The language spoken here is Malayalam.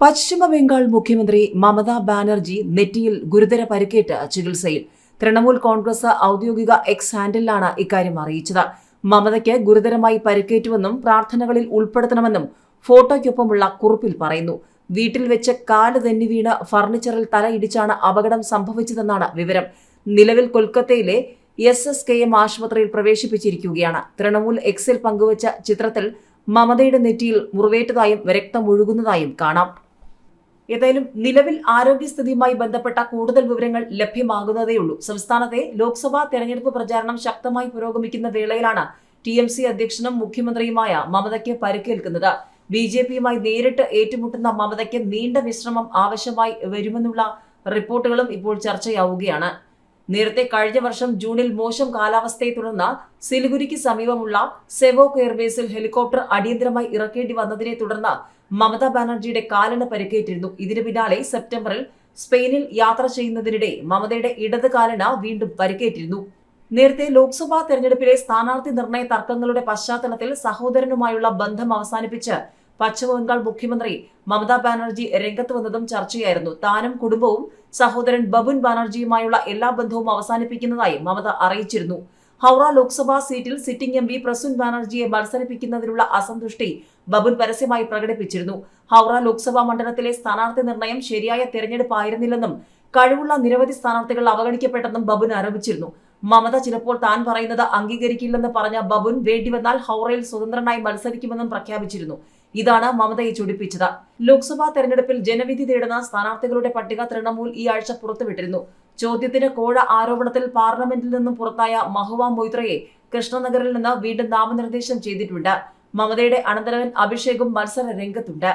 പശ്ചിമ ബംഗാൾ മുഖ്യമന്ത്രി മമതാ ബാനർജി നെറ്റിയിൽ ഗുരുതര പരിക്കേറ്റ് ചികിത്സയിൽ. തൃണമൂൽ കോൺഗ്രസ് ഔദ്യോഗിക എക്സ് ഹാൻഡിലാണ് ഇക്കാര്യം അറിയിച്ചത്. മമതയ്ക്ക് ഗുരുതരമായി പരിക്കേറ്റുവെന്നും പ്രാർത്ഥനകളിൽ ഉൾപ്പെടുത്തണമെന്നും ഫോട്ടോയ്ക്കൊപ്പമുള്ള കുറിപ്പിൽ പറയുന്നു. വീട്ടിൽ വെച്ച് കാൽ തെന്നി വീണ് ഫർണിച്ചറിൽ തലയിടിച്ചാണ് അപകടം സംഭവിച്ചതെന്നാണ് വിവരം. നിലവിൽ കൊൽക്കത്തയിലെ എസ് എസ് കെ എം ആശുപത്രിയിൽ പ്രവേശിപ്പിച്ചിരിക്കുകയാണ്. തൃണമൂൽ എക്സിൽ പങ്കുവച്ച ചിത്രത്തിൽ മമതയുടെ നെറ്റിയിൽ മുറിവേറ്റതായും രക്തം ഒഴുകുന്നതായും കാണാം. ഏതായാലും നിലവിൽ ആരോഗ്യസ്ഥിതിയുമായി ബന്ധപ്പെട്ട കൂടുതൽ വിവരങ്ങൾ ലഭ്യമാകുന്നതേയുള്ളൂ സംസ്ഥാനത്തെ ലോക്സഭാ തെരഞ്ഞെടുപ്പ് പ്രചാരണം ശക്തമായി പുരോഗമിക്കുന്ന വേളയിലാണ് ടി എം സി അധ്യക്ഷനും മുഖ്യമന്ത്രിയുമായ മമതയ്ക്ക് പരിക്കേൽക്കുന്നത്. ബി ജെ പിയുമായി നേരിട്ട് ഏറ്റുമുട്ടുന്ന മമതയ്ക്ക് നീണ്ട വിശ്രമം ആവശ്യമായി വരുമെന്നുള്ള റിപ്പോർട്ടുകളും ഇപ്പോൾ ചർച്ചയാവുകയാണ്. നേരത്തെ കഴിഞ്ഞ വർഷം ജൂണിൽ മോശം കാലാവസ്ഥയെ തുടർന്ന് സിലിഗുരിക്ക് സമീപമുള്ള സെവോക് എയർബേസിൽ ഹെലികോപ്റ്റർ അടിയന്തരമായി ഇറക്കേണ്ടി വന്നതിനെ തുടർന്ന് മമതാ ബാനർജിയുടെ കാലിന് പരിക്കേറ്റിരുന്നു. ഇതിനു പിന്നാലെ സെപ്റ്റംബറിൽ സ്പെയിനിൽ യാത്ര ചെയ്യുന്നതിനിടെ മമതയുടെ ഇടത് കാലിന് വീണ്ടും പരിക്കേറ്റിരുന്നു. നേരത്തെ ലോക്സഭാ തെരഞ്ഞെടുപ്പിലെ സ്ഥാനാർത്ഥി നിർണയ തർക്കങ്ങളുടെ പശ്ചാത്തലത്തിൽ സഹോദരനുമായുള്ള ബന്ധം അവസാനിപ്പിച്ച് പശ്ചിമബംഗാൾ മുഖ്യമന്ത്രി മമതാ ബാനർജി രംഗത്ത് വന്നതും ചർച്ചയായിരുന്നു. താനും കുടുംബവും സഹോദരൻ ബബുൻ ബാനർജിയുമായുള്ള എല്ലാ ബന്ധവും അവസാനിപ്പിക്കുന്നതായി മമത അറിയിച്ചിരുന്നു. ഹൗറ ലോക്സഭാ സീറ്റിൽ സിറ്റിംഗ് എം പി പ്രസുൻ ബാനർജിയെ മത്സരിപ്പിക്കുന്നതിനുള്ള അസന്തുഷ്ടി ബബുൻ പരസ്യമായി പ്രകടിപ്പിച്ചിരുന്നു. ഹൗറ ലോക്സഭാ മണ്ഡലത്തിലെ സ്ഥാനാർത്ഥി നിർണയം ശരിയായ തെരഞ്ഞെടുപ്പായിരുന്നില്ലെന്നും കഴിവുള്ള നിരവധി സ്ഥാനാർത്ഥികൾ അവഗണിക്കപ്പെട്ടെന്നും ബബുൻ ആരോപിച്ചിരുന്നു. മമത ചിലപ്പോൾ താൻ പറയുന്നത് അംഗീകരിക്കില്ലെന്ന് പറഞ്ഞ ബബുൻ വേണ്ടിവന്നാൽ ഹൗറയിൽ സ്വതന്ത്രനായി മത്സരിക്കുമെന്നും പ്രഖ്യാപിച്ചിരുന്നു. ഇതാണ് മമതയെ ചൊടിപ്പിച്ചത്. ലോക്സഭാ തെരഞ്ഞെടുപ്പിൽ ജനവിധി തേടുന്ന സ്ഥാനാർത്ഥികളുടെ പട്ടിക തൃണമൂൽ ഈ ആഴ്ച പുറത്തുവിട്ടിരുന്നു. ചോദ്യത്തിന് കോഴ ആരോപണത്തിൽ പാർലമെന്റിൽ നിന്നും പുറത്തായ മഹുവ മൊയ്ത്രയെ കൃഷ്ണനഗറിൽ നിന്ന് വീണ്ടും നാമനിർദ്ദേശം ചെയ്തിട്ടുണ്ട്. മമതയുടെ അനന്തരവൻ അഭിഷേകും മത്സര രംഗത്തുണ്ട്.